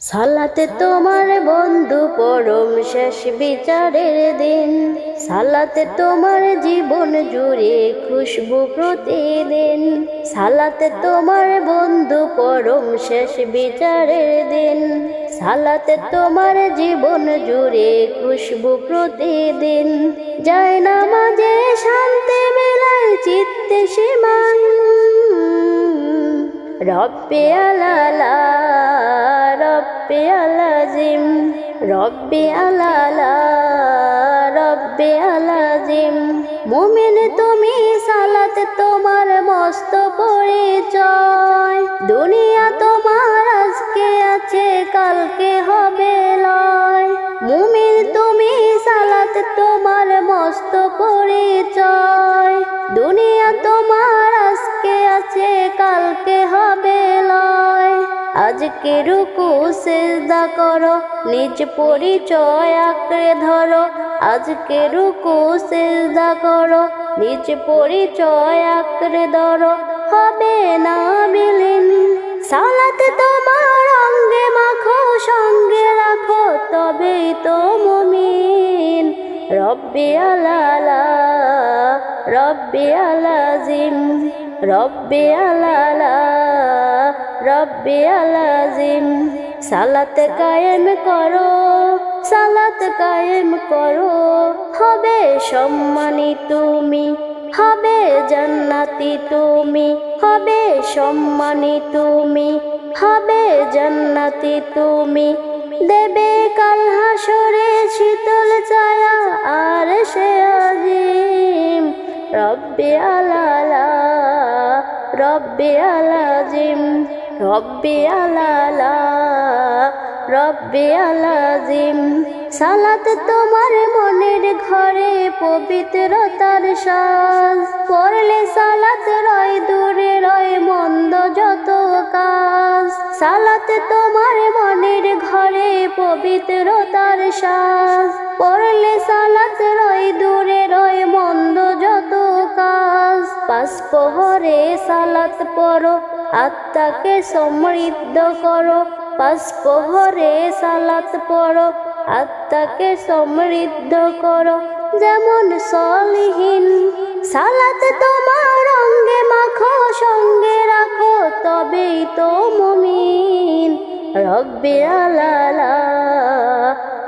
সালাতে তোমার বন্ধু পরম শেষ বিচারের দিন। সালাতে তোমার জীবন জুড়ে খুশবু প্রতিদিন। সালাতে তোমার বন্ধু পরম শেষ বিচারের দিন। সালাতে তোমার জীবন জুড়ে খুশবু প্রতিদিন। যায় না মাঝে শান্তি মেলায় চিত্তে সীমাহীন। রব্বি আলালা, রব্বি আলাজিম, রব্বি আলালা, রব্বি আলাজিম। মুমিন, তুমি সালাত তোমার মস্ত পরিচয়। দুনিয়া তোমার আজকে আছে, কালকে হবে লয়। মুমিন, তুমি সালাত তোমার মস্ত পরিচয়। দুনিয়া তোমার আছে, কালকে হবে লয়। আজকে রুকু সেজদা করো, নিজ পরিচয় আঁকড়ে ধরো। আজকে রুকু সেজদা করো, নিজ পরিচয় আঁকড়ে ধরো। হবে না বিলীন সালাতে তোমার অঙ্গে মাখো সঙ্গে রব্বি আলালা, রব্বি আলাজিম, রব্বি আলালা, রব্বি আলাজিম। সালাত কায়েম করো, সালাত কায়েম করো, হবে সম্মানী তুমি, হবে জান্নাতি তুমি, হবে সম্মানী তুমি, হবে জান্নাতি তুমি। দেবে কাল হাসরে রব্বি আলালা, রব্বি আলাজিম রব্বি আলালা, রব্বি আলাজিম সালাত তোমার মনের ঘরে পবিত্রতার শ্বাস পড়লে সালাত রয়, দূরে রয়, মন্দ যত কাজ। সালাত তোমার মনের ঘরে পবিত্রতার শ্বাস পড়লে সালাত রয় সালাত পড়ো, আত্মাকে সমৃদ্ধ করো। পাঁচ প্রহরে সালাত পড়ো, আত্মাকে সমৃদ্ধ করো। যেমন সলিহীন, সালাত তোমার অঙ্গে মাখো, সঙ্গে রাখো, তবেই তো মুমিন। রব্বি আলালা,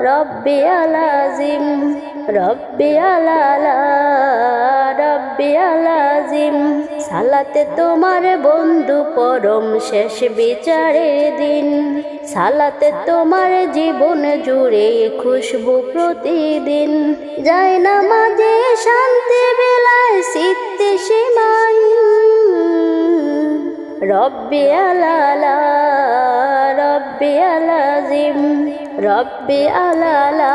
রব্বি আলাজিম, রব্বি আলালা, রব্বি আলাজিম। সালাতে তোমার বন্ধু পরম শেষ বিচারের দিন। সালাতে তোমার জীবন জুড়ে খুশবু প্রতিদিন। যায় না মাঝে শান্তি বেলায় সিদ্ধি সীমাহীন রব্বি আলালা, রব্বি আলাজিম, রব্বি আলালা